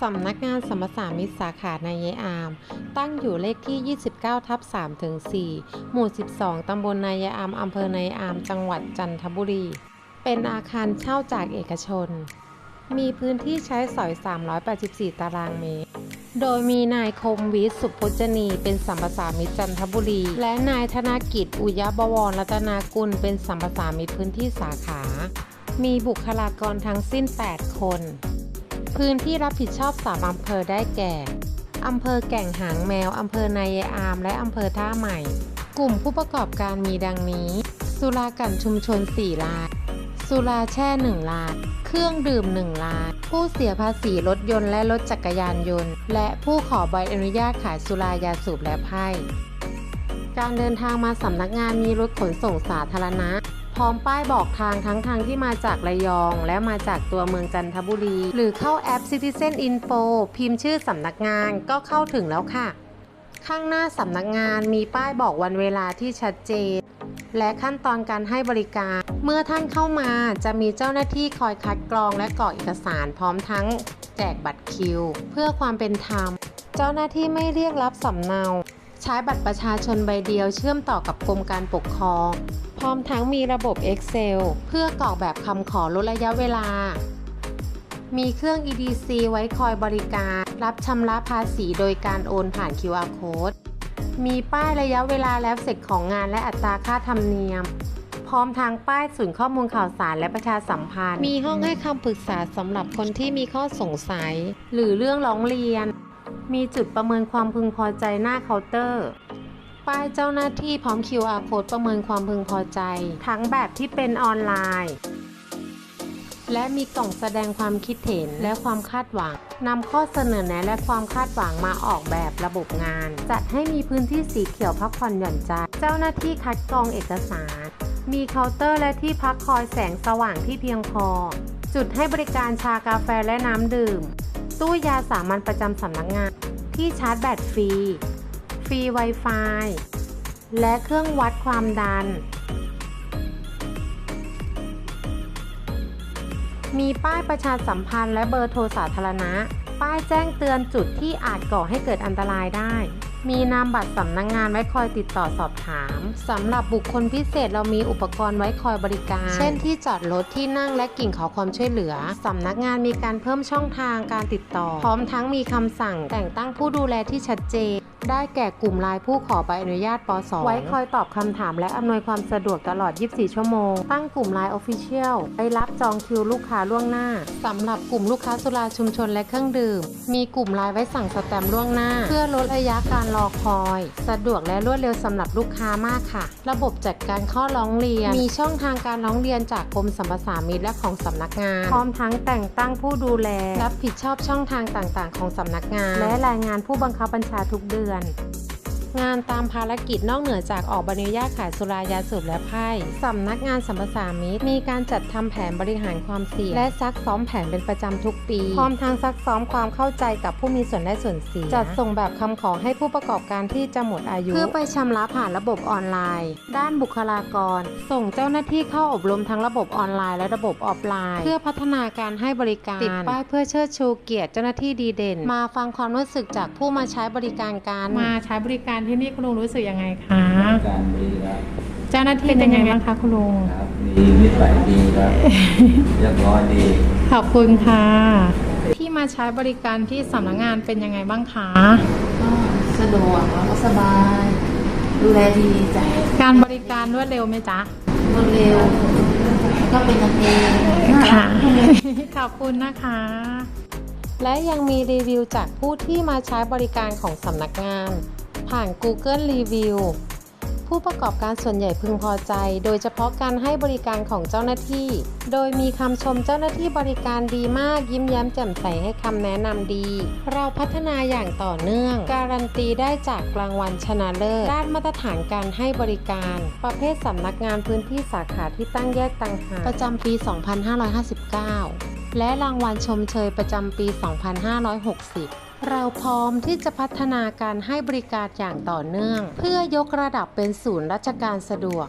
สำนักงานสัมปสามิตสาขาในยายอาม ตั้งอยู่เลขที่ 29 ทับ3ถึง4หมู่ 12 ตำบลนายายอามอำเภอนายายอาม จังหวัดจันทบุรี เป็นอาคารเช่าจากเอกชน มีพื้นที่ใช้สอย 384 ตารางเมตร โดยมีนายคมวิทย์สุพจนี เป็นสัมปสามิตจันทบุรี และนายธนกิจ อุยบวรรัตนากุล เป็นสัมปสามิตพื้นที่สาขา มีบุคลากรทั้งสิ้น 8 คน พื้นที่รับผิดชอบ3อำเภอได้แก่ อำเภอแก่งหางแมว อำเภอนายายอาม และอำเภอท่าใหม่ กลุ่มผู้ประกอบการมีดังนี้ สุรากันชุมชน 4 ลาย สุราแช่ 1 ลาย เครื่องดื่ม 1 ลาย ผู้เสียภาษีรถยนต์และรถจักรยานยนต์ และผู้ขอใบอนุญาตขายสุรายาสูบและไพ่การเดินทางมาสำนักงานมีรถขนส่งสาธารณะ ร้อมป้ายบอกทางทั้งทางที่มาจากระยองและมาจากตัวเมืองจันทบุรี หรือเข้าแอป Citizen Info พิมพ์ชื่อสำนักงานก็เข้าถึงแล้วค่ะ ข้างหน้าสำนักงานมีป้ายบอกวันเวลาที่ชัดเจน และขั้นตอนการให้บริการ เมื่อท่านเข้ามาจะมีเจ้าหน้าที่คอยคัดกรองและกรอกเอกสารพร้อมทั้งแจกบัตรคิว เพื่อความเป็นธรรม เจ้าหน้าที่ไม่เรียกรับสำเนา ใช้บัตรประชาชนใบเดียวเชื่อมต่อกับกรมการปกครอง พร้อมทั้งมีระบบ Excel เพื่อกรอกแบบคำขอลดระยะเวลา มีเครื่อง EDC ไว้คอยบริการ รับชำระภาษีโดยการโอนผ่าน QR Code มีป้ายระยะเวลาแล้วเสร็จของงานและอัตราค่าธรรมเนียม พร้อมทางป้ายศูนย์ข้อมูลข่าวสารและประชาสัมพันธ์ มีห้องให้คำปรึกษาสำหรับคนที่มีข้อสงสัย หรือเรื่องร้องเรียน มีจุดประเมินความพึงพอใจหน้าเคาน์เตอร์ ป้ายเจ้าหน้าที่พร้อม QR code ประเมินความพึงพอใจ ทั้งแบบที่เป็นออนไลน์ และมีกล่องแสดงความคิดเห็นและความคาดหวังนำข้อเสนอแนะและความคาดหวังมาออกแบบระบบงาน จัดให้มีพื้นที่สีเขียวพักผ่อนหย่อนใจ เจ้าหน้าที่คัดกรองเอกสาร มีเคาน์เตอร์และที่พักคอยแสงสว่างที่เพียงพอ จุดให้บริการชากาแฟและน้ำดื่ม ตู้ยาสามัญประจำสำนักงาน ที่ชาร์จแบตฟรี ฟรี Wi-Fi และเครื่องวัดความดัน มีป้ายประชาสัมพันธ์และเบอร์โทรสาธารณะ ป้ายแจ้งเตือนจุดที่อาจก่อให้เกิดอันตรายได้ มีนามบัตรสำนักงงานไว้คอยติดต่อสอบถามสำหรับบุคคลพิเศษเรามีอุปกรณ์ไว้คอยบริการ เช่นที่จอดรถที่นั่งและกิ่งขอความช่วยเหลือสำนักงานมีการเพิ่มช่องทางการติดต่อ พร้อมทั้งมีคำสั่งแต่งตั้งผู้ดูแลที่ชัดเจน ได้แก่กลุ่มไลน์ผู้ขอใบอนุญาตป .2 ไว้คอยตอบคำถามและอำนวยความสะดวกตลอด 24 ชั่วโมง ตั้งกลุ่มไลน์ Official ไปรับจองคิวลูกค้าล่วงหน้าสำหรับกลุ่มลูกค้าสุราชุมชนและเครื่องดื่ม มีกลุ่มไลน์ไว้สั่งสแตมป์ล่วงหน้า เพื่อลดระยะการรอคอย สะดวกและรวดเร็วสำหรับลูกค้ามากค่ะ ระบบจัดการข้อร้องเรียน มีช่องทางการร้องเรียนจากกรมสัมปสามิตและของสำนักงาน พร้อมทั้งแต่งตั้งผู้ดูแล รับผิดชอบช่องทางต่าง ๆ ของสำนักงาน และรายงานผู้บังคับบัญชาทุกเดือน嗯。 งานตามภารกิจนอกเหนือจากออกใบอนุญาตขายสุรายาสูบและไพ่สำนักงานสัมปสามิตมีการจัดทำแผนบริหารความเสี่ยง และซักซ้อมแผนเป็นประจำทุกปี พร้อมทั้งซักซ้อมความเข้าใจกับผู้มีส่วนได้ส่วนเสีย จัดส่งแบบคำขอให้ผู้ประกอบการที่จะหมดอายุ เพื่อไปชำระผ่านระบบออนไลน์ ด้านบุคลากร ส่งเจ้าหน้าที่เข้าอบรมทั้งระบบออนไลน์และระบบออฟไลน์ เพื่อพัฒนาการให้บริการติดป้ายเพื่อเชิดชูเกียรติเจ้าหน้าที่ดีเด่น มาฟังความรู้สึกจากผู้มาใช้บริการกันมาใช้บริการที่นี่คุณลุงรู้สึกยังไงคะการดีครับเจ้าหน้าที่เป็นยังไงบ้างคะคุณลุงครับดีนิสัยดีครับเรียบร้อยดี ขอบคุณค่ะที่มาใช้บริการที่สำนักงานเป็นยังไงบ้างคะก็สะดวกแล้วก็สบาย ดูแลดีจ้ะการบริการรวดเร็วไหมจ๊ะรวดเร็วก็เป็นกันเองน่ารัค่ะกขอบคุณนะคะและยังมีรีวิวจากผู้ที่มาใช้บริการของสำนักงาน ผ่าน Google Review ผู้ประกอบการส่วนใหญ่พึงพอใจ โดยเฉพาะการให้บริการของเจ้าหน้าที่ โดยมีคำชมเจ้าหน้าที่บริการดีมากยิ้มแย้มแจ่มใสให้คำแนะนำดี เราพัฒนาอย่างต่อเนื่อง การันตีได้จากรางวัลชนะเลิศด้านมาตรฐานการให้บริการ ประเภทสำนักงานพื้นที่สาขาที่ตั้งแยกต่างหากประจำปี 2559 และรางวัลชมเชยประจำปี 2560 เราพร้อมที่จะพัฒนาการให้บริการอย่างต่อเนื่อง เพื่อยกระดับเป็นศูนย์ราชการสะดวก